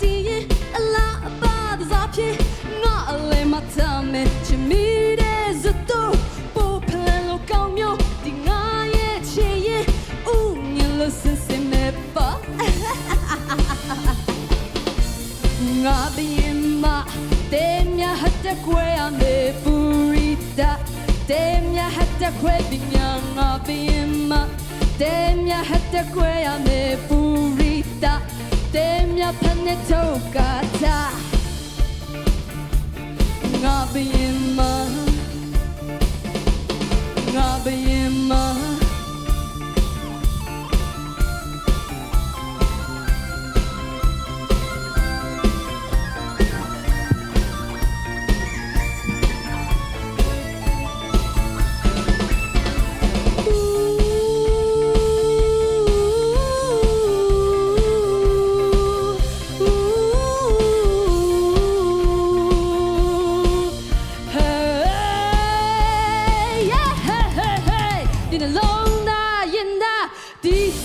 တည်ရင်အလားအပါသစားဖြစ်ငါအလဲမတမ်းချင်မိတဲ့ဇတ်တော့ပိုဖလန်လို့ကောင်းမျိုးဒီငါရဲ့ချေရင်ဦးညလို့စင်စင်မဲ့ပါငါဘရင်မတဲမြဟတ်တခွဲအမေပူရီတာတဲမြဟတ်တခွဲပညာငါဘရင်မတဲမြဟတ်တခွဲအမေပူရီတာ တဲမြဖက်နေတော့ကတာ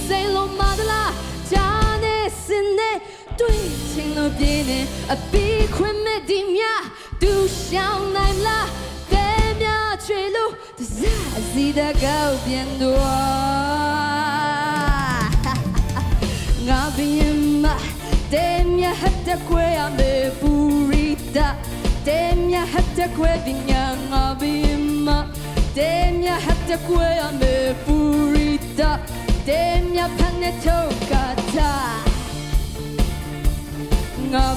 စိတ်လုံးမဒလားဂျာနေစင်နေတွေ့ချင်လို့ပြင်းနေအပီးခွင့်မဲ့ဒီမြဒူရှောင်းနိုင်မလားတဲမြချွေလို့တစားစီတကောက်ပြန်တော့ငါဘင်းမတဲမြဟတ်တခွေအမေပူရီတာတဲမြဟတ်တခွေပညာငါဘင်းမတဲမြဟတ်တခွေအမေပူရီတာ တဲမြဖန်နေတော့ကတာငါ